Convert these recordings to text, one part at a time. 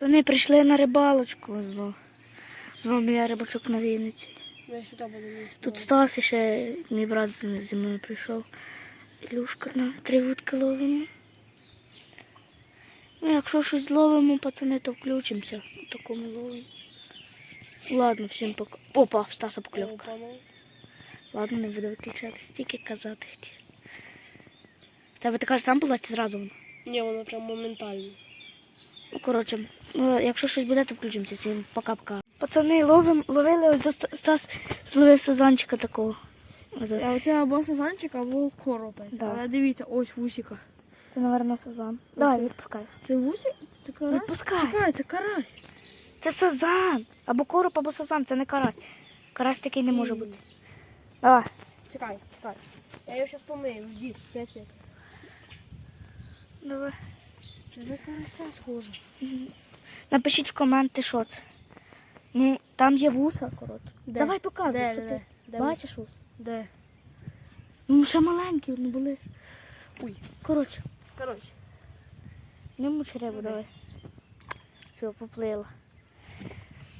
Вони прийшли на рибалочку знову. Знову мій рибачок на Вінниці. Тут Стас і ще мій брат зі мною прийшов. Ілюшка на три вудки ловимо. Ну, якщо щось зловимо, пацани, то включимося. Такому ловимо. Ладно, всім пока. Опа, в Стаса покльовка. Ну. Ладно, не буду виключати, стільки казати. Тебе така ж сам була чи зразу вона? Ні, воно прям моментально. Коротше, ну, якщо щось буде, то включимося. Всім пока-пока. Пацани, ловим, ловили ось до Ста- Стас зловив сазанчика такого. А оце або сазанчик, або коропець. Да. Але дивіться, ось вусіка. Це, мабуть, сазан. Давай, відпускай. Це вусік? Це карась? Відпускай. Чекай, це карась. Це сазан. Або короб, або сазан, це не карась. Карась такий не може бути. Давай. Чекай, чекай. Я його зараз помию, жди, 5 секунд. Давай. Це на карася схоже. Напишіть в коменти, що це. Ну, там є вуса, коротше. Де? Давай показуй, Де, що де, ти де? бачиш вус. Де? Ну, ще маленькі, не були. Ой. Коротше, Коротше. не муч рибу, давай. Все, поплила.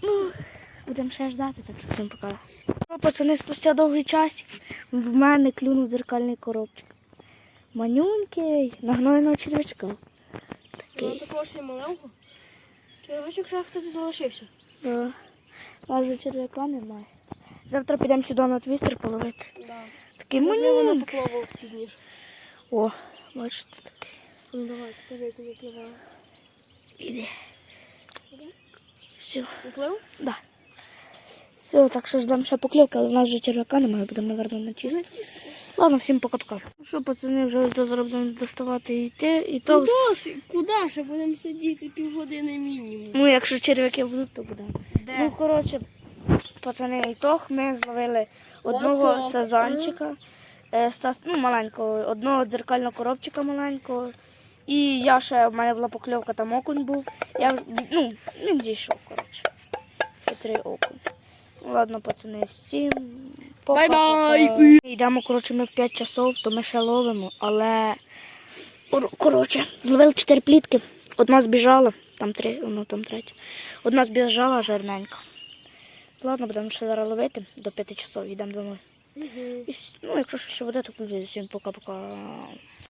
Ну, будемо ще ждати, так що всім пока. Ну, пацани, спустя довгий час в мене клюнув дзеркальний коробчик. Манюнький, на гнойного червячка. Такий. також не. Червячок вже хтось залишився. Да. Майже черв'яка немає. Завтра підемо сюди на твістер половити. Да. Такий Можливо, не манюнький. поплавав пізніше. О, бачите такий. Ну давай, покажи, як пливав. Іде. Все. Поплив? Да. Все, так що ждемо ще покльовки, але в нас вже черв'яка немає, будемо, напевно, на чисто. Ладно, всім пока-пока. Ну що, пацани, вже будемо доставати і йти. І то, Куди? Куди ще будемо сидіти півгодини мінімум? ну, якщо черв'яки будуть, то будемо. Ну, коротше, пацани, ітог ми зловили одного сазанчика, е, Стас, ну, маленького, одного дзеркального коробчика маленького. І я ще, в мене була покльовка, там окунь був. Я, вже- ну, він зійшов, коротше. Хитрий окунь. Ну, ладно, пацани, всім. Бай-бай! Йдемо, коротше, ми в 5 часов, то ми ще ловимо, але коротше, зловили 4 плітки. Одна збіжала, там три, ну там третя. Одна збіжала жирненька. Ладно, будемо ще зараз ловити до 5 часов, йдемо домой. Угу. І, ну, якщо ще буде, то. Всім пока-пока.